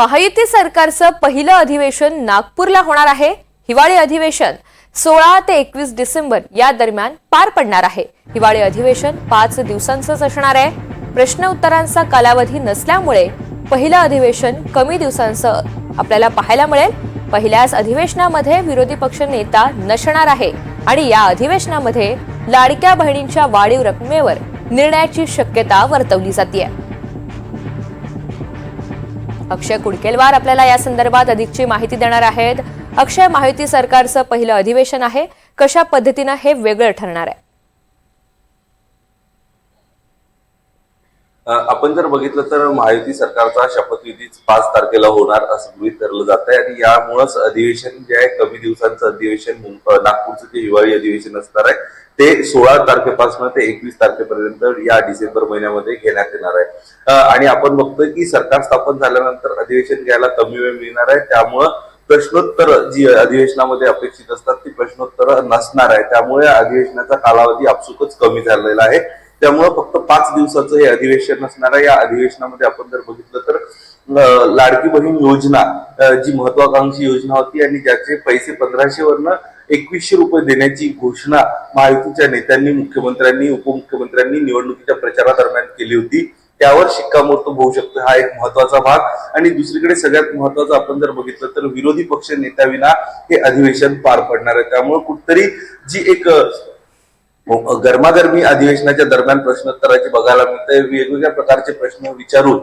महायुती सरकारचं पहिलं अधिवेशन नागपूरला होणार आहे. हिवाळी अधिवेशन सोळा ते एकवीस डिसेंबर या दरम्यान पार पडणार आहे. हिवाळी अधिवेशन पाच दिवसांचंच असणार आहे. प्रश्न उत्तरांचा कालावधी नसल्यामुळे पहिलं अधिवेशन कमी दिवसांचं आपल्याला पाहायला मिळेल. पहिल्याच अधिवेशनामध्ये विरोधी पक्ष नेता नसणार आहे आणि या अधिवेशनामध्ये लाडक्या बहिणींच्या वाढीव रकमेवर निर्णयाची शक्यता वर्तवली जाते अक्षय कुडकेलवार आपल्याला या संदर्भात अधिकची माहिती देणार आहेत. अक्षय माहिती सरकारचं पहिलं अधिवेशन आहे. कशा पद्धतीनं हे वेगळं ठरणार आहे? आपण जर बघितलं तर महायुती सरकारचा शपथविधीच पाच तारखेला होणार असं गृहित धरलं जात आहे. आणि यामुळेच अधिवेशन जे आहे कमी दिवसांचं अधिवेशन नागपूरचं जे हिवाळी अधिवेशन असणार आहे ते सोळा तारखेपासून ते एकवीस तारखेपर्यंत या डिसेंबर महिन्यामध्ये घेण्यात येणार आहे. आणि आपण बघतोय की सरकार स्थापन झाल्यानंतर अधिवेशन घ्यायला कमी वेळ मिळणार आहे. त्यामुळं प्रश्नोत्तर जी अधिवेशनामध्ये अपेक्षित असतात ती प्रश्नोत्तर नसणार आहे. त्यामुळे अधिवेशनाचा कालावधी आपसुकच कमी झालेला आहे. त्यामुळे फक्त पाच दिवसाचं हे अधिवेशन असणार आहे. या अधिवेशनामध्ये आपण जर बघितलं तर लाडकी बहीण योजना जी महत्वाकांक्षी योजना होती आणि ज्याचे पैसे पंधराशे वरनं एकवीसशे रुपये देण्याची घोषणा महायुतीच्या नेत्यांनी मुख्यमंत्र्यांनी उपमुख्यमंत्र्यांनी निवडणुकीच्या प्रचारादरम्यान केली होती. त्यावर शिक्कामोर्तब होऊ शकतो हा एक महत्त्वाचा भाग. आणि दुसरीकडे सगळ्यात महत्वाचं आपण जर बघितलं तर विरोधी पक्ष नेत्याविना हे अधिवेशन पार पडणार आहे. त्यामुळे कुठतरी जी एक गरमागरमी अधिवेशनाच्या दरम्यान प्रश्नोत्तराची बघायला मिळते. वेगवेगळ्या प्रकारचे प्रश्न विचारून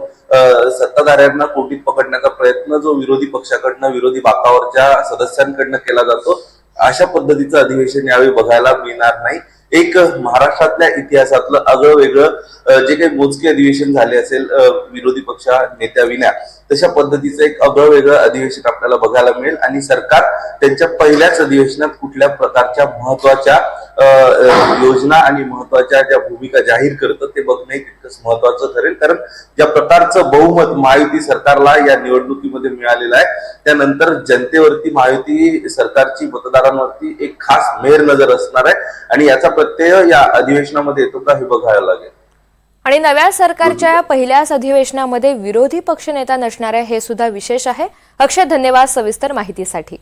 सत्ताधाऱ्यांना कोटीत पकडण्याचा प्रयत्न जो विरोधी पक्षाकडनं विरोधी बाकावरच्या सदस्यांकडनं केला जातो अशा पद्धतीचं अधिवेशन यावेळी बघायला मिळणार नाही. एक महाराष्ट्रातल्या इतिहासातलं आगळं वेगळं जे काही मोजके अधिवेशन झाले असेल विरोधी पक्ष नेत्याविना तशा पद्धतीचं एक आगळं वेगळं अधिवेशन आपल्याला बघायला मिळेल. आणि सरकार त्यांच्या पहिल्याच अधिवेशनात कुठल्या प्रकारच्या महत्त्वाच्या योजना आणि महत्त्वाच्या ज्या भूमिका जाहीर करतं ते बघणे तितकंच महत्वाचं ठरेल. कारण ज्या प्रकारचं बहुमत महायुती सरकारला या निवडणुकीमध्ये मिळालेलं आहे त्यानंतर जनतेवरती महायुती सरकारची मतदारांवरती एक खास मेर नजर असणार आहे आणि याचा प्रत्यय या अधिवेशनामध्ये येतो का हे बघायला लागेल. आणि नव्या सरकारच्या पहिल्याच अधिवेशनामध्ये विरोधी पक्षनेता नसणार आहे हे सुद्धा विशेष आहे. अक्षय धन्यवाद सविस्तर माहितीसाठी.